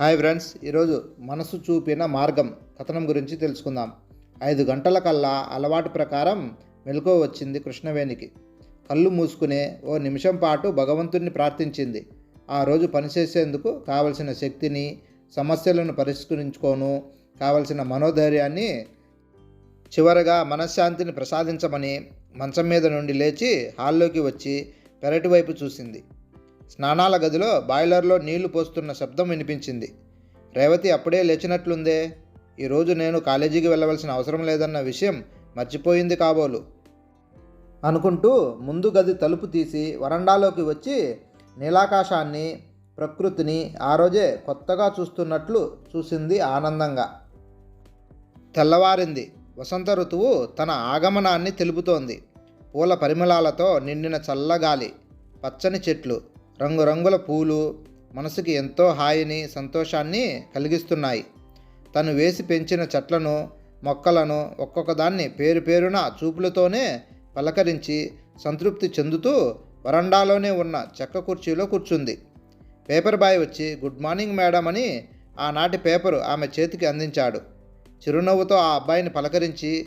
Hi friends ఈరోజు మనసు చూపిన మార్గం కథనం గురించి తెలుసుకుందాం. ఐదు గంటల కల్లా అలవాటు ప్రకారం మెలకువ వచ్చింది కృష్ణవేణికి. కళ్ళు మూసుకునే ఓ నిమిషం పాటు భగవంతుణ్ణి ప్రార్థించింది. ఆ రోజు పనిచేసేందుకు కావలసిన శక్తిని సమస్యలను పరిష్కరించుకోను కావలసిన మనోధైర్యాన్ని చివరగా మనశ్శాంతిని ప్రసాదించమని మంచం మీద నుండి లేచి హాల్లోకి వచ్చి పెరటి వైపు చూసింది. స్నానాల గదిలో బాయిలర్లో నీళ్ళు పోస్తున్న శబ్దం వినిపించింది. రేవతి అప్పుడే లేచినట్లుందే. ఈరోజు నేను కాలేజీకి వెళ్ళవలసిన అవసరం లేదన్న విషయం మర్చిపోయింది కాబోలు. అనుకుంటూ ముందు గది తలుపు తీసి వరండాలోకి వచ్చి నీలాకాశాన్ని ప్రకృతిని ఆ రోజే కొత్తగా చూస్తున్నట్లు చూసింది ఆనందంగా. తెల్లవారింది. వసంత ఋతువు తన ఆగమనాన్ని తెలుపుతోంది. పూల పరిమళాలతో నిండిన చల్లగాలి పచ్చని చెట్లు రంగురంగుల పూలు మనసుకి ఎంతో హాయిని సంతోషాన్ని కలిగిస్తున్నాయి. తను వేసి పెంచిన చెట్లను మొక్కలను ఒక్కొక్క దాన్ని పేరు పేరున చూపులతోనే పలకరించి సంతృప్తి చెందుతూ వరండాలోనే ఉన్న చెక్క కుర్చీలో కూర్చుంది. పేపర్ బాయ్ వచ్చి గుడ్ మార్నింగ్ మేడం అని ఆనాటి పేపరు ఆమె చేతికి అందించాడు. చిరునవ్వుతో ఆ అబ్బాయిని పలకరించి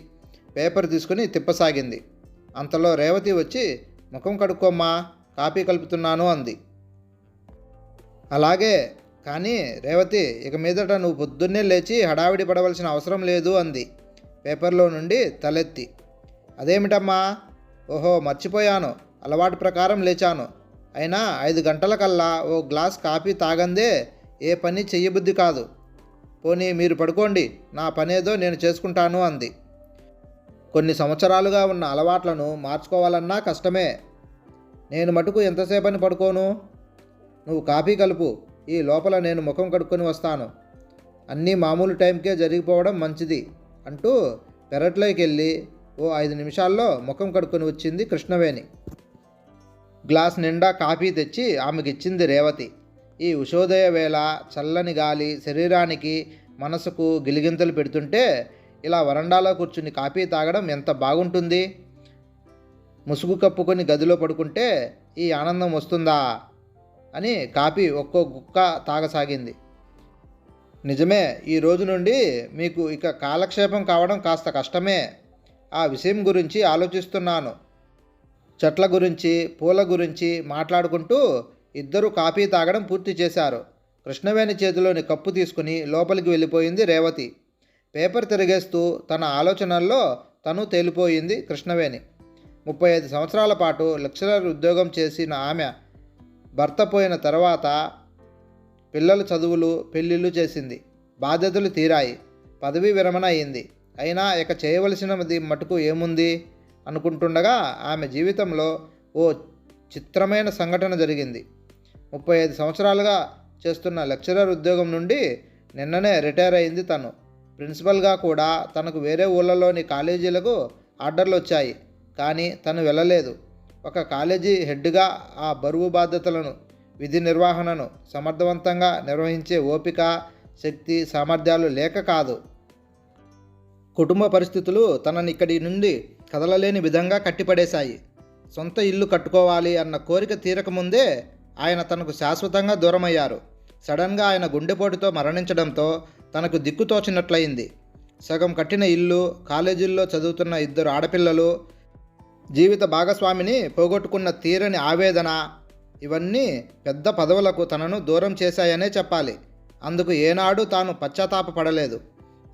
పేపర్ తీసుకుని తిప్పసాగింది. అంతలో రేవతి వచ్చి ముఖం కడుక్కోమ్మా కాపీ కలుపుతున్నాను అంది. అలాగే కానీ రేవతి ఇక మీదట నువ్వు పొద్దున్నే లేచి హడావిడి పడవలసిన అవసరం లేదు అంది. పేపర్లో నుండి తలెత్తి. అదేమిటమ్మా? ఓహో మర్చిపోయాను. అలవాటు ప్రకారం లేచాను. అయినా ఐదు గంటల కల్లా ఓ గ్లాస్ కాఫీ తాగందే ఏ పని చెయ్యబుద్ధి కాదు. పోనీ మీరు పడుకోండి నా పనేదో నేను చేసుకుంటాను అంది. కొన్ని సంవత్సరాలుగా ఉన్న అలవాట్లను మార్చుకోవాలన్నా కష్టమే. నేను మటుకు ఎంతసేపని పడుకోను? నువ్వు కాఫీ కలుపు. ఈ లోపల నేను ముఖం కడుక్కొని వస్తాను. అన్నీ మామూలు టైంకే జరిగిపోవడం మంచిది అంటూ పెరట్లోకి వెళ్ళి ఓ ఐదు నిమిషాల్లో ముఖం కడుక్కొని వచ్చింది కృష్ణవేణి. గ్లాస్ నిండా కాఫీ తెచ్చి ఆమెకిచ్చింది రేవతి. ఈ ఉషోదయ వేళ చల్లని గాలి శరీరానికి మనసుకు గిలిగింతలు పెడుతుంటే ఇలా వరండాలో కూర్చుని కాఫీ తాగడం ఎంత బాగుంటుంది? ముసుగు కప్పుకొని గదిలో పడుకుంటే ఈ ఆనందం వస్తుందా అని కాపీ ఒక్కో గుక్క తాగసాగింది. నిజమే ఈ రోజు నుండి మీకు ఇక కాలక్షేపం కావడం కాస్త కష్టమే. ఆ విషయం గురించి ఆలోచిస్తున్నాను. చెట్ల గురించి పూల గురించి మాట్లాడుకుంటూ ఇద్దరు కాఫీ తాగడం పూర్తి చేశారు. కృష్ణవేణి చేతిలోని కప్పు తీసుకుని లోపలికి వెళ్ళిపోయింది రేవతి. పేపర్ తిరిగేస్తూ తన ఆలోచనల్లో తను తేలిపోయింది కృష్ణవేణి. ముప్పై ఐదు సంవత్సరాల పాటు లెక్చరర్ ఉద్యోగం చేసిన ఆమె భర్త పోయిన తర్వాత పిల్లల చదువులు పెళ్ళిళ్ళు చేసింది. బాధ్యతలు తీరాయి. పదవీ విరమణ అయింది. అయినా ఇక చేయవలసినది మటుకు ఏముంది? అనుకుంటుండగా ఆమె జీవితంలో ఓ చిత్రమైన సంఘటన జరిగింది. ముప్పై ఐదు సంవత్సరాలుగా చేస్తున్న లెక్చరర్ ఉద్యోగం నుండి నిన్ననే రిటైర్ అయింది తను. ప్రిన్సిపల్గా కూడా తనకు వేరే ఊళ్ళలోని కాలేజీలకు ఆర్డర్లు వచ్చాయి. కానీ తను వెళ్ళలేదు. ఒక కాలేజీ హెడ్గా ఆ బరువు బాధ్యతలను విధి నిర్వహణను సమర్థవంతంగా నిర్వహించే ఓపిక శక్తి సామర్థ్యాలు లేక కాదు. కుటుంబ పరిస్థితులు తనని ఇక్కడి నుండి కదలలేని విధంగా కట్టిపడేశాయి. సొంత ఇల్లు కట్టుకోవాలి అన్న కోరిక తీరకముందే ఆయన తనకు శాశ్వతంగా దూరమయ్యారు. సడన్గా ఆయన గుండెపోటుతో మరణించడంతో తనకు దిక్కుతోచినట్లయింది సగం కట్టిన ఇల్లు కాలేజీల్లో చదువుతున్న ఇద్దరు ఆడపిల్లలు జీవిత భాగస్వామిని పోగొట్టుకున్న తీరని ఆవేదన ఇవన్నీ పెద్ద పదవులకు తనను దూరం చేశాయనే చెప్పాలి. అందుకు ఏనాడు తాను పశ్చాత్తాపపడలేదు.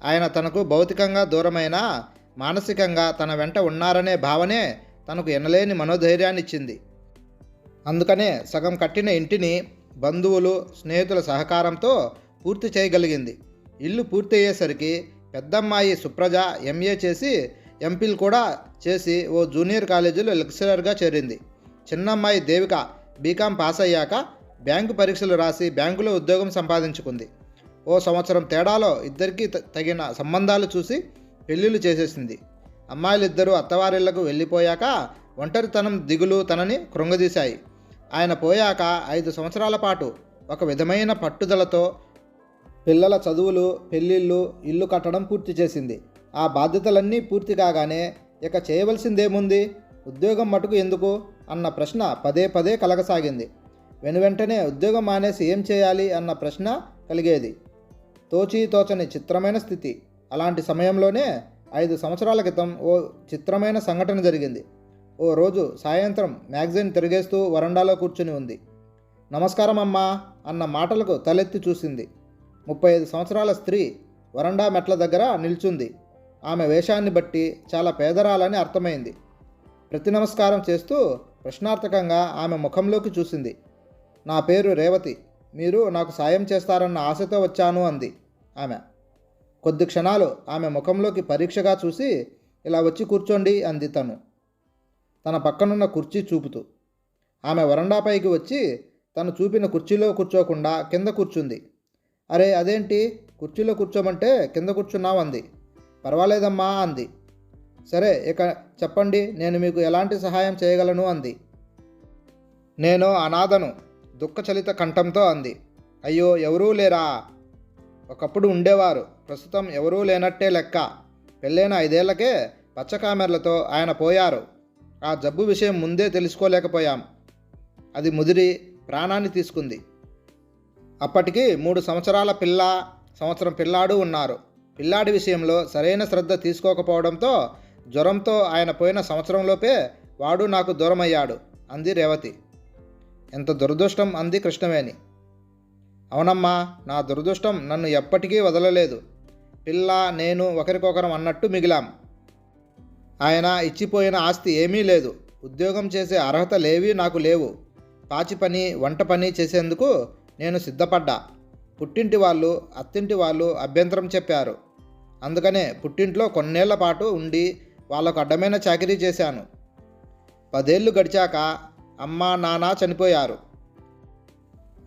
ఆయన తనకు భౌతికంగా దూరమైన మానసికంగా తన వెంట ఉన్నారనే భావనే తనకు ఎనలేని మనోధైర్యాన్ని ఇచ్చింది అందుకనే సగం కట్టిన ఇంటిని బంధువులు స్నేహితుల సహకారంతో పూర్తి చేయగలిగింది. ఇల్లు పూర్తయ్యేసరికి పెద్దమ్మాయి సుప్రజ ఎంఏ చేసి ఎంపీలు కూడా చేసి ఓ జూనియర్ కాలేజీలో లెక్చరర్గా చేరింది. చిన్నమ్మాయి దేవిక బీకాం పాస్ అయ్యాక బ్యాంకు పరీక్షలు రాసి బ్యాంకులో ఉద్యోగం సంపాదించుకుంది. ఓ సంవత్సరం తేడాలో ఇద్దరికీ త- తగిన సంబంధాలు చూసి పెళ్ళిళ్ళు చేసేసింది. అమ్మాయిలిద్దరూ అత్తవారిళ్ళకు వెళ్ళిపోయాక ఒంటరితనం దిగులు తనని కృంగదీశాయి. ఆయన పోయాక ఐదు సంవత్సరాల పాటు ఒక విధమైన పట్టుదలతో పిల్లల చదువులు పెళ్ళిళ్ళు ఇల్లు కట్టడం పూర్తి చేసింది. ఆ బాధ్యతలన్నీ పూర్తి కాగానే ఇక చేయవలసిందేముంది? ఉద్యోగం మటుకు ఎందుకు? అన్న ప్రశ్న పదే పదే కలగసాగింది. వెనువెంటనే ఉద్యోగం మానేసి ఏం చేయాలి? అన్న ప్రశ్న కలిగేది. తోచి తోచని చిత్రమైన స్థితి. అలాంటి సమయంలోనే ఐదు సంవత్సరాల క్రితం ఓ చిత్రమైన సంఘటన జరిగింది. ఓ రోజు సాయంత్రం మ్యాగజైన్ తిరిగేస్తూ వరండాలో కూర్చుని ఉంది. నమస్కారం అమ్మా అన్న మాటలకు తలెత్తి చూసింది. ముప్పై ఐదు సంవత్సరాల స్త్రీ వరండా మెట్ల దగ్గర నిల్చుంది. ఆమె వేషాన్ని బట్టి చాలా పేదరాలని అర్థమైంది. ప్రతి నమస్కారం చేస్తూ ప్రశ్నార్థకంగా ఆమె ముఖంలోకి చూసింది. నా పేరు రేవతి. మీరు నాకు సాయం చేస్తారన్న ఆశతో వచ్చాను అంది ఆమె. కొద్ది క్షణాలు ఆమె ముఖంలోకి పరీక్షగా చూసి ఇలా వచ్చి కూర్చోండి అంది తను. తన పక్కనున్న కుర్చీ చూపుతూ. ఆమె వరండాపైకి వచ్చి తను చూపిన కుర్చీలో కూర్చోకుండా కింద కూర్చుంది. అరే అదేంటి? కుర్చీలో కూర్చోమంటే కింద కూర్చున్నావు అంది. పర్వాలేదమ్మా అంది. సరే ఇక చెప్పండి నేను మీకు ఎలాంటి సహాయం చేయగలను అంది. నేను అనాథను దుఃఖచలిత కంఠంతో అంది. అయ్యో ఎవరూ లేరా? ఒకప్పుడు ఉండేవారు ప్రస్తుతం ఎవరూ లేనట్టే లెక్క. పెళ్ళైన ఐదేళ్ళకే పచ్చకామెర్లతో ఆయన పోయారు. ఆ జబ్బు విషయం ముందే తెలుసుకోలేకపోయాం. అది ముదిరి ప్రాణాన్ని తీసుకుంది. అప్పటికి మూడు సంవత్సరాల పిల్ల సంవత్సరం పిల్లాడు ఉన్నారు. పిల్లాడి విషయంలో సరైన శ్రద్ధ తీసుకోకపోవడంతో జ్వరంతో ఆయన పోయిన సంవత్సరంలోపే వాడు నాకు దూరమయ్యాడు అంది రేవతి. ఎంత దురదృష్టం అంది కృష్ణవేణి. అవునమ్మా నా దురదృష్టం నన్ను ఎప్పటికీ వదలలేదు. పిల్ల నేను ఒకరికొకరం అన్నట్టు మిగిలాం. ఆయన ఇచ్చిపోయిన ఆస్తి ఏమీ లేదు. ఉద్యోగం చేసే అర్హత లేవి నాకు లేవు. పాచి పని వంట పని చేసేందుకు నేను సిద్ధపడ్డా. పుట్టింటి వాళ్ళు అత్తింటి వాళ్ళు అభ్యంతరం చెప్పారు. అందుకనే పుట్టింట్లో కొన్నేళ్ళ పాటు ఉండి వాళ్ళకు అడ్డమైన చాకరీ చేశాను. పదేళ్ళు గడిచాక అమ్మ నాన్న చనిపోయారు.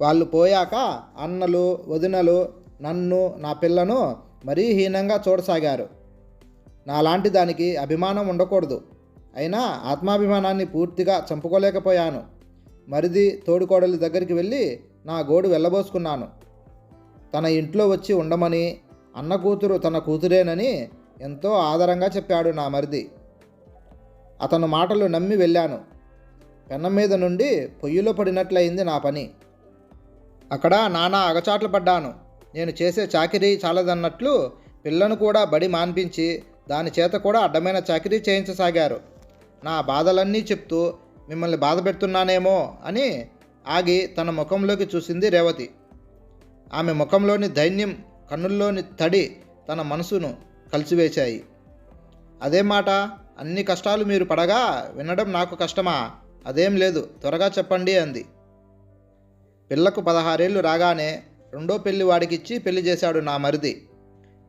వాళ్ళు పోయాక అన్నలు వదినలు నన్ను నా పిల్లను మరీ హీనంగా చూడసాగారు. నాలాంటి దానికి అభిమానం ఉండకూడదు. అయినా ఆత్మాభిమానాన్ని పూర్తిగా చంపుకోలేకపోయాను. మరిది తోడుకోడలి దగ్గరికి వెళ్ళి నా గోడు వెళ్ళబోసుకున్నాను. తన ఇంట్లో వచ్చి ఉండమని అన్న కూతురు తన కూతురేనని ఎంతో ఆదరంగా చెప్పాడు నా మరిది. అతను మాటలు నమ్మి వెళ్ళాను. పెన్నం మీద నుండి పొయ్యిలో పడినట్లయింది నా పని. అక్కడ నానా అగచాట్లు పడ్డాను. నేను చేసే చాకిరీ చాలదన్నట్లు పిల్లను కూడా బడి మాన్పించి దాని చేత కూడా అడ్డమైన చాకిరీ చేయించసాగారు. నా బాధలన్నీ చెప్తూ మిమ్మల్ని బాధ పెడుతున్నానేమో అని ఆగి తన ముఖంలోకి చూసింది రేవతి. ఆమె ముఖంలోని దైన్యం కన్నుల్లోని తడి తన మనసును కలిసివేశాయి అదే మాట అన్ని కష్టాలు మీరు పడగా వినడం నాకు కష్టమా? అదేం లేదు త్వరగా చెప్పండి అంది. పిల్లకు పదహారేళ్ళు రాగానే రెండో పెళ్ళి వాడికిచ్చి పెళ్ళి చేశాడు నా మరిది.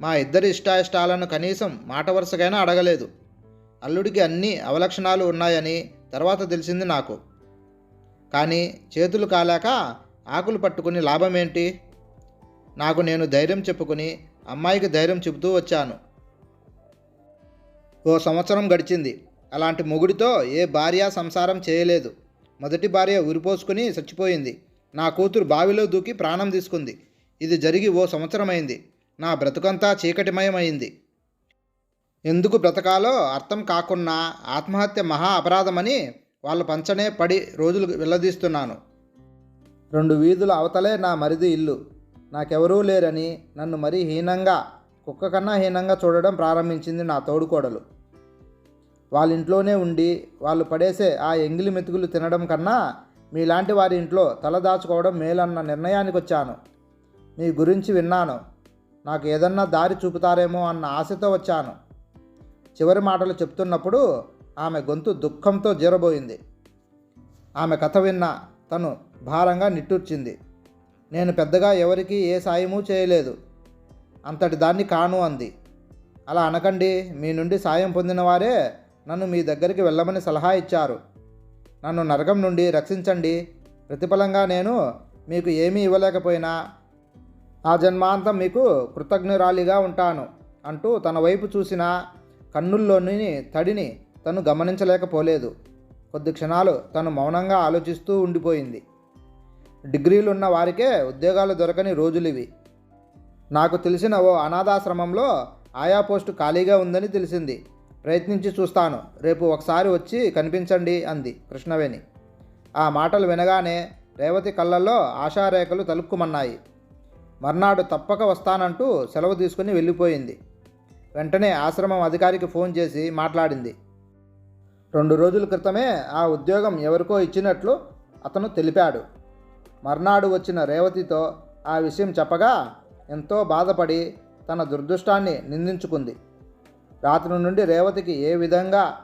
మా ఇద్దరి ఇష్టాయిష్టాలను కనీసం మాట వరుసగైనా అడగలేదు. అల్లుడికి అన్ని అవలక్షణాలు ఉన్నాయని తర్వాత తెలిసింది నాకు. కానీ చేతులు కాలాక ఆకులు పట్టుకుని లాభమేంటి? నాకు నేను ధైర్యం చెప్పుకుని అమ్మాయికి ధైర్యం చెబుతూ వచ్చాను. ఓ సంవత్సరం గడిచింది. అలాంటి మొగుడితో ఏ భార్య సంసారం చేయలేదు. మొదటి భార్య ఉరిపోసుకుని చచ్చిపోయింది. నా కూతురు బావిలో దూకి ప్రాణం తీసుకుంది. ఇది జరిగి ఓ సంవత్సరమైంది. నా బ్రతుకంతా చీకటిమయమైంది. ఎందుకు బ్రతకాలో అర్థం కాకున్నా ఆత్మహత్య మహా అపరాధమని వాళ్ళ పంచనే పడి రోజులు వెళ్ళదీస్తున్నాను రెండు వీధుల అవతలే నా మరిది ఇల్లు. నాకెవరూ లేరని నన్ను మరీ హీనంగా కుక్క కన్నా హీనంగా చూడడం ప్రారంభించింది నా తోడుకోడలు. వాళ్ళ ఇంట్లోనే ఉండి వాళ్ళు పడేసే ఆ ఎంగిలి మెతుకులు తినడం కన్నా మీలాంటి వారి ఇంట్లో తలదాచుకోవడం మేలన్న నిర్ణయానికి వచ్చాను మీ గురించి విన్నాను. నాకు ఏదన్నా దారి చూపుతారేమో అన్న ఆశతో వచ్చాను. చివరి మాటలు చెప్తున్నప్పుడు ఆమె గొంతు దుఃఖంతో జీరబోయింది. ఆమె కథ విన్న తను భారంగా నిట్టూర్చింది. నేను పెద్దగా ఎవరికి ఏ సాయము చేయలేదు. అంతటి దాన్ని కాను అంది. అలా అనకండి మీ నుండి సాయం పొందిన వారే నన్ను మీ దగ్గరికి వెళ్ళమని సలహా ఇచ్చారు. నన్ను నరకం నుండి రక్షించండి. ప్రతిఫలంగా నేను మీకు ఏమీ ఇవ్వలేకపోయినా ఆ జన్మాంతం మీకు కృతజ్ఞురాలిగా ఉంటాను అంటూ తన వైపు చూసిన కన్నుల్లోని తడిని తను గమనించలేకపోలేదు. కొద్ది క్షణాలు తను మౌనంగా ఆలోచిస్తూ ఉండిపోయింది. డిగ్రీలున్న వారికే ఉద్యోగాలు దొరకని రోజులివి నాకు తెలిసిన ఓ అనాథాశ్రమంలో ఆయా పోస్టు ఖాళీగా ఉందని తెలిసింది. ప్రయత్నించి చూస్తాను. రేపు ఒకసారి వచ్చి కనిపించండి అంది కృష్ణవేణి. ఆ మాటలు వినగానే రేవతి కళ్ళల్లో ఆశారేఖలు తలుపుకుమన్నాయి మర్నాడు తప్పక వస్తానంటూ సెలవు తీసుకుని వెళ్ళిపోయింది. వెంటనే ఆశ్రమం అధికారికి ఫోన్ చేసి మాట్లాడింది. రెండు రోజుల క్రితమే ఆ ఉద్యోగం ఎవరికో ఇచ్చినట్లు అతను తెలిపాడు. మర్నాడు వచ్చిన రేవతితో ఆ విషయం చెప్పగా ఎంతో బాధపడి తన దుర్దృష్టాన్ని నిందించుకుంది. రాత్రి నుండి రేవతికి ఏ విధంగా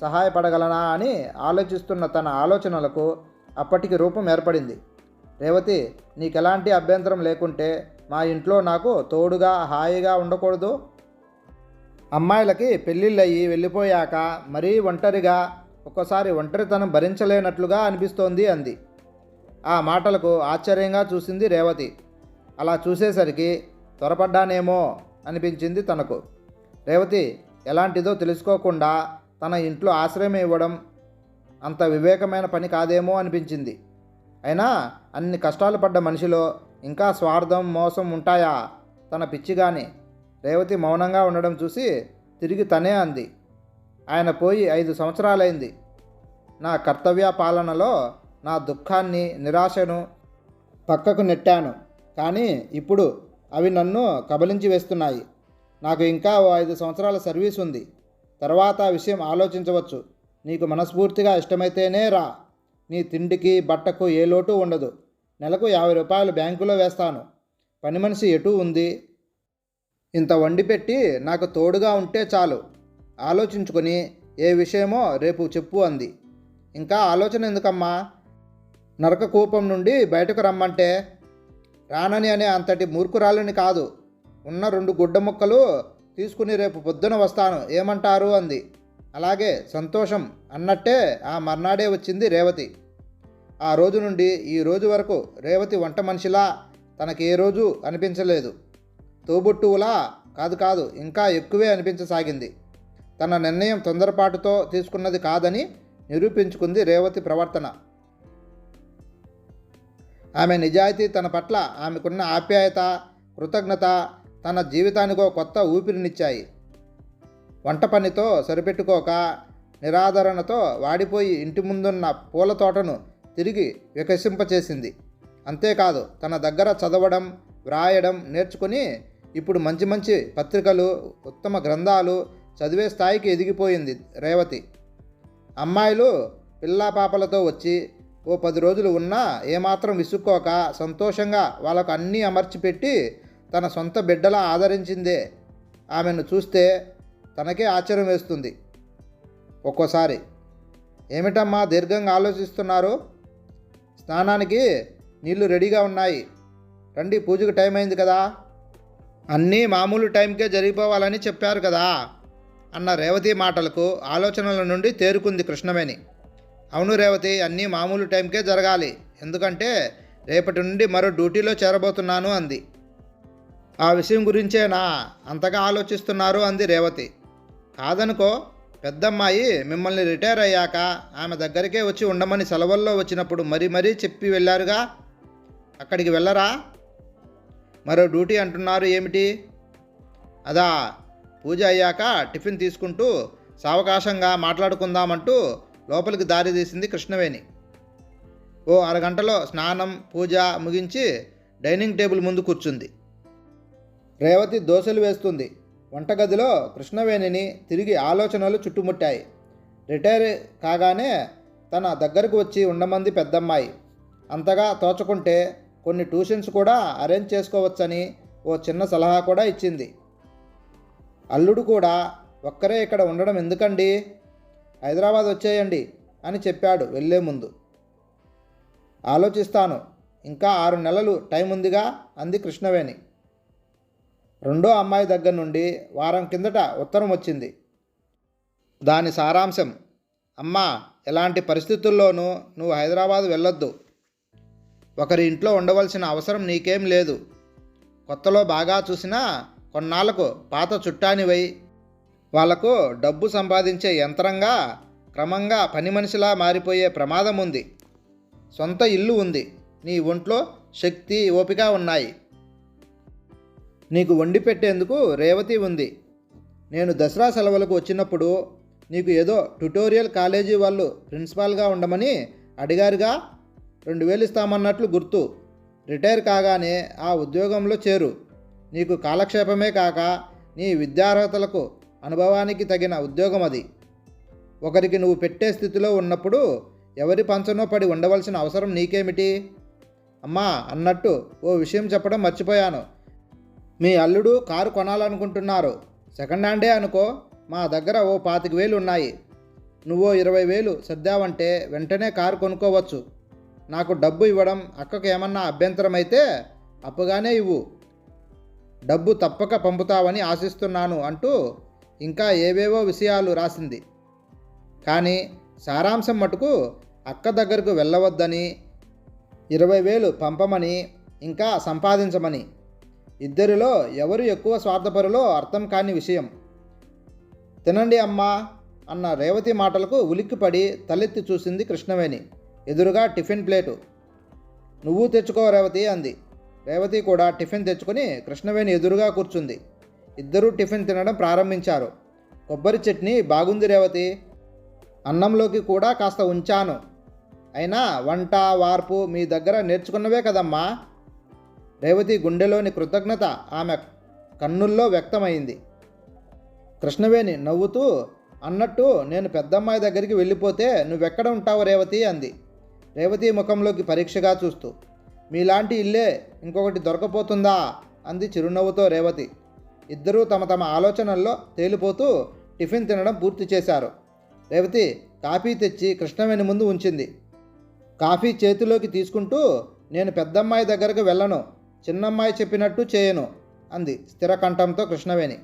సహాయపడగలనా అని ఆలోచిస్తున్న తన ఆలోచనలకు అప్పటికి రూపం ఏర్పడింది. రేవతి నీకెలాంటి అభ్యంతరం లేకుంటే మా ఇంట్లో నాకు తోడుగా హాయిగా ఉండకూడదు. అమ్మాయిలకి పెళ్ళిళ్ళయి వెళ్ళిపోయాక మరీ ఒంటరిగా ఒక్కోసారి ఒంటరితనం భరించలేనట్లుగా అనిపిస్తోంది అంది. ఆ మాటలకు ఆశ్చర్యంగా చూసింది రేవతి. అలా చూసేసరికి త్వరపడ్డానేమో అనిపించింది తనకు. రేవతి ఎలాంటిదో తెలుసుకోకుండా తన ఇంట్లో ఆశ్రయం ఇవ్వడం అంత వివేకమైన పని కాదేమో అనిపించింది. అయినా అన్ని కష్టాలు పడ్డ మనిషిలో ఇంకా స్వార్థం మోసం ఉంటాయా? తన పిచ్చిగాని. రేవతి మౌనంగా ఉండడం చూసి తిరిగి తనే అంది. ఆయన పోయి ఐదు సంవత్సరాలైంది. నా కర్తవ్య పాలనలో నా దుఃఖాన్ని నిరాశను పక్కకు నెట్టాను. కానీ ఇప్పుడు అవి నన్ను కబలించి వేస్తున్నాయి. నాకు ఇంకా ఓ ఐదు సంవత్సరాల సర్వీస్ ఉంది. తర్వాత ఆ విషయం ఆలోచించవచ్చు. నీకు మనస్ఫూర్తిగా ఇష్టమైతేనే రా. నీ తిండికి బట్టకు ఏ లోటు ఉండదు. నెలకు యాభై రూపాయలు బ్యాంకులో వేస్తాను. పని మనిషి ఎటు ఉంది? ఇంత వండి పెట్టి నాకు తోడుగా ఉంటే చాలు. ఆలోచించుకొని ఏ విషయమో రేపు చెప్పు అంది. ఇంకా ఆలోచన ఎందుకమ్మా? నరక కూపం నుండి బయటకు రమ్మంటే రానని అనే అంతటి మూర్ఖురాలని కాదు. ఉన్న రెండు గుడ్డ ముక్కలు తీసుకుని రేపు పొద్దున వస్తాను. ఏమంటారు? అంది. అలాగే సంతోషం అన్నట్టే ఆ మర్నాడే వచ్చింది రేవతి. ఆ రోజు నుండి ఈ రోజు వరకు రేవతి వంట మనిషిలా తనకి ఏ రోజు అనిపించలేదు. తోబుట్టువులా కాదు కాదు ఇంకా ఎక్కువే అనిపించసాగింది. తన నిర్ణయం తొందరపాటుతో తీసుకున్నది కాదని నిరూపించుకుంది రేవతి ప్రవర్తన. ఆమె నిజాయితీ తన పట్ల ఆమెకున్న ఆప్యాయత కృతజ్ఞత తన జీవితానికో కొత్త ఊపిరినిచ్చాయి. వంట పనితో సరిపెట్టుకోక నిరాదరణతో వాడిపోయి ఇంటి ముందున్న పూల తోటను తిరిగి వికసింపచేసింది. అంతేకాదు తన దగ్గర చదవడం వ్రాయడం నేర్చుకుని ఇప్పుడు మంచి మంచి పత్రికలు ఉత్తమ గ్రంథాలు చదివే స్థాయికి ఎదిగిపోయింది రేవతి. అమ్మాయిలు పిల్లా పాపలతో వచ్చి ఓ పది రోజులు ఉన్నా ఏమాత్రం విసుక్కోక సంతోషంగా వాళ్ళకు అన్నీ అమర్చిపెట్టి తన సొంత బిడ్డలా ఆదరించిందే. ఆమెను చూస్తే తనకే ఆశ్చర్యం వేస్తుంది. ఒక్కోసారి ఏమిటమ్మా దీర్ఘంగా ఆలోచిస్తున్నారు? స్నానానికి నీళ్ళు రెడీగా ఉన్నాయి. రండి పూజకు టైం అయింది కదా. అన్నీ మామూలు టైంకే జరిగిపోవాలని చెప్పారు కదా అన్న రేవతి మాటలకు ఆలోచనల నుండి తేరుకుంది కృష్ణవేణి. అవును రేవతి అన్నీ మామూలు టైంకే జరగాలి. ఎందుకంటే రేపటి నుండి మరో డ్యూటీలో చేరబోతున్నాను అంది. ఆ విషయం గురించేనా? అంతగా ఆలోచిస్తున్నారు అంది రేవతి. కాదనుకో పెద్దమ్మాయి మిమ్మల్ని రిటైర్ అయ్యాక ఆమె దగ్గరికే వచ్చి ఉండమని సెలవుల్లో వచ్చినప్పుడు మరీ మరీ చెప్పి వెళ్ళారుగా. అక్కడికి వెళ్ళరా? మరో డ్యూటీ అంటున్నారు ఏమిటి? అదా పూజ అయ్యాక టిఫిన్ తీసుకుంటూ సావకాశంగా మాట్లాడుకుందామంటూ లోపలికి దారి తీసింది కృష్ణవేణి. ఓ అరగంటలో స్నానం పూజ ముగించి డైనింగ్ టేబుల్ ముందు కూర్చుంది. రేవతి దోశలు వేస్తుంది. వంటగదిలో కృష్ణవేణిని తిరిగి ఆలోచనలు చుట్టుముట్టాయి. రిటైర్ కాగానే తన దగ్గరకు వచ్చి ఉండమంది పెద్దమ్మాయి. అంతగా తోచకుంటే కొన్ని ట్యూషన్స్ కూడా అరేంజ్ చేసుకోవచ్చని ఓ చిన్న సలహా కూడా ఇచ్చింది. అల్లుడు కూడా ఒక్కరే ఇక్కడ ఉండడం ఎందుకండి? హైదరాబాద్ వచ్చేయండి అని చెప్పాడు వెళ్ళే ముందు. ఆలోచిస్తాను ఇంకా ఆరు నెలలు టైం ఉందిగా అంది కృష్ణవేణి. రెండో అమ్మాయి దగ్గర నుండి వారం కిందట ఉత్తరం వచ్చింది. దాని సారాంశం అమ్మా ఎలాంటి పరిస్థితుల్లోనూ నువ్వు హైదరాబాద్ వెళ్ళొద్దు. ఒకరి ఇంట్లో ఉండవలసిన అవసరం నీకేం లేదు. కొత్తలో బాగా చూసినా కొన్నాళ్ళకు పాత చుట్టానివై వాళ్ళకు డబ్బు సంపాదించే యంత్రంగా క్రమంగా పని మనిషిలా మారిపోయే ప్రమాదం ఉంది. సొంత ఇల్లు ఉంది. నీ ఒంట్లో శక్తి ఓపిక ఉన్నాయి. నీకు వండి పెట్టేందుకు రేవతి ఉంది. నేను దసరా సెలవులకు వచ్చినప్పుడు నీకు ఏదో ట్యుటోరియల్ కాలేజీ వాళ్ళు ప్రిన్సిపాల్గా ఉండమని అడిగారుగా. రెండు వేలు ఇస్తామన్నట్లు గుర్తు. రిటైర్ కాగానే ఆ ఉద్యోగంలో చేరు. నీకు కాలక్షేపమే కాక నీ విద్యార్హతలకు అనుభవానికి తగిన ఉద్యోగం అది. ఒకరికి నువ్వు పెట్టే స్థితిలో ఉన్నప్పుడు ఎవరి పంచనో పడి ఉండవలసిన అవసరం నీకేమిటి? అమ్మా అన్నట్టు ఓ విషయం చెప్పడం మర్చిపోయాను. మీ అల్లుడు కారు కొనాలనుకుంటున్నారు. సెకండ్ హ్యాండే అనుకో. మా దగ్గర ఓ పాతిక వేలు ఉన్నాయి. నువ్వు ఇరవై వేలు సర్దావంటే వెంటనే కారు కొనుక్కోవచ్చు. నాకు డబ్బు ఇవ్వడం అక్కకు ఏమన్నా అభ్యంతరం అయితే అప్పుగానే ఇవ్వు. డబ్బు తప్పక పంపుతావని ఆశిస్తున్నాను అంటూ ఇంకా ఏవేవో విషయాలు రాసింది. కానీ సారాంశం మటుకు అక్క దగ్గరకు వెళ్ళవద్దని ఇరవై వేలు పంపమని ఇంకా సంపాదించమని. ఇద్దరిలో ఎవరు ఎక్కువ స్వార్థపరులో అర్థం కాని విషయం. తినండి అమ్మా అన్న రేవతి మాటలకు ఉలిక్కిపడి తలెత్తి చూసింది కృష్ణవేణి. ఎదురుగా టిఫిన్ ప్లేటు. నువ్వు తెచ్చుకో రేవతి అంది. రేవతి కూడా టిఫిన్ తెచ్చుకొని కృష్ణవేణి ఎదురుగా కూర్చుంది. ఇద్దరూ టిఫిన్ తినడం ప్రారంభించారు. కొబ్బరి చట్నీ బాగుంది రేవతి అన్నంలోకి కూడా కాస్త ఉంచాను. అయినా వంట వార్పు మీ దగ్గర నేర్చుకున్నవే కదమ్మా? రేవతి గుండెలోని కృతజ్ఞత ఆమె కన్నుల్లో వ్యక్తమైంది. కృష్ణవేణి నవ్వుతూ అన్నట్టు నేను పెద్దమ్మాయి దగ్గరికి వెళ్ళిపోతే నువ్వెక్కడ ఉంటావు రేవతి? అంది. రేవతి ముఖంలోకి పరీక్షగా చూస్తూ మీలాంటి ఇల్లే ఇంకొకటి దొరకపోతుందా? అంది చిరునవ్వుతో రేవతి. ఇద్దరూ తమ తమ ఆలోచనల్లో తేలిపోతూ టిఫిన్ తినడం పూర్తి చేశారు. రేవతి కాఫీ తెచ్చి కృష్ణవేణి ముందు ఉంచింది. కాఫీ చేతిలోకి తీసుకుంటూ నేను పెద్దమ్మాయి దగ్గరకు వెళ్ళను. చిన్నమ్మాయి చెప్పినట్టు చేయను అంది స్థిర కంఠంతో కృష్ణవేణి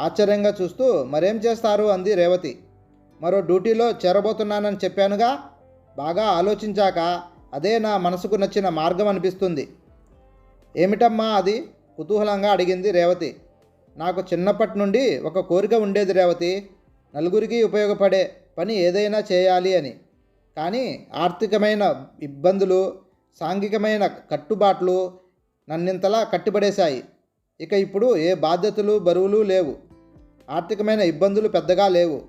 ఆశ్చర్యంగా చూస్తూ మరేం చేస్తారు? అంది రేవతి. మరో డ్యూటీలో చేరబోతున్నానని చెప్పానుగా? బాగా ఆలోచించాక అదే నా మనసుకు నచ్చిన మార్గం అనిపిస్తుంది. ఏమిటమ్మా అది? కుతూహలంగా అడిగింది రేవతి. నాకు చిన్నప్పటి నుండి ఒక కోరిక ఉండేది రేవతి. నలుగురికి ఉపయోగపడే పని ఏదైనా చేయాలి అని. కానీ ఆర్థికమైన ఇబ్బందులు సాంఘికమైన కట్టుబాట్లు నన్నింతలా కట్టిపడేశాయి. ఇక ఇప్పుడు ఏ బాధ్యతలు బరువులు లేవు. ఆర్థికమైన ఇబ్బందులు పెద్దగా లేవు.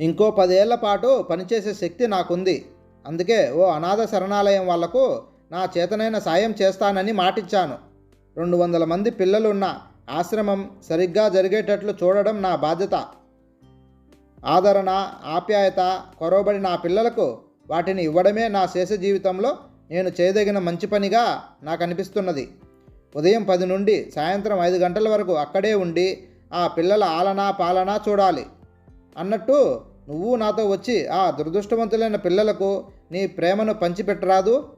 ఇంకో పదేళ్ళ పాటు పనిచేసే శక్తి నాకుంది. అందుకే ఓ అనాథ శరణాలయం వాళ్ళకు నా చేతనైన సాయం చేస్తానని మాటిచ్చాను. రెండు వందల మంది పిల్లలున్న ఆశ్రమం సరిగ్గా జరిగేటట్లు చూడడం నా బాధ్యత. ఆదరణ ఆప్యాయత కొరవబడి నా పిల్లలకు వాటిని ఇవ్వడమే నా శేష జీవితంలో నేను చేయదగిన మంచి పనిగా నాకు అనిపిస్తున్నది ఉదయం పది నుండి సాయంత్రం ఐదు గంటల వరకు అక్కడే ఉండి ఆ పిల్లల ఆలన పాలన చూడాలి. అన్నట్టు నువ్వు నాతో వచ్చి ఆ దురదృష్టవంతులైన పిల్లలకు నీ ప్రేమను పంచిపెట్టరాదు.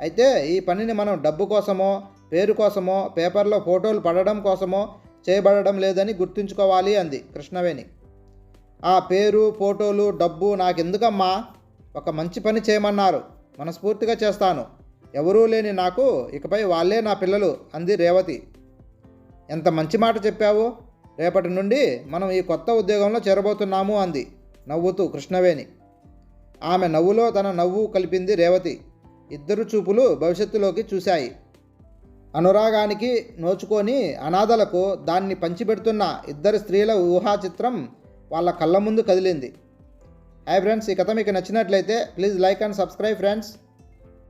అయితే ఈ పనిని మనం డబ్బు కోసమో పేరు కోసమో పేపర్లో ఫోటోలు పడడం కోసమో చేయబడడం లేదని గుర్తుంచుకోవాలి అంది కృష్ణవేణి. ఆ పేరు ఫోటోలు డబ్బు నాకెందుకమ్మా? ఒక మంచి పని చేయమన్నారు. మనస్ఫూర్తిగా చేస్తాను. ఎవరూ లేని నాకు ఇకపై వాళ్ళే నా పిల్లలు అంది రేవతి. ఎంత మంచి మాట చెప్పావు? రేపటి నుండి మనం ఈ కొత్త ఉద్యోగంలో చేరబోతున్నాము అంది నవ్వుతూ కృష్ణవేణి. ఆమె నవ్వులో తన నవ్వు కలిపింది రేవతి. ఇద్దరు చూపులు భవిష్యత్తులోకి చూశాయి. అనురాగానికి నోచుకొని అనాథలకు దాన్ని పంచిపెడుతున్న ఇద్దరు స్త్రీల ఊహా చిత్రం వాళ్ళ కళ్ళ ముందు కదిలింది. హాయ్ ఫ్రెండ్స్ ఈ కథ మీకు నచ్చినట్లయితే please like and subscribe friends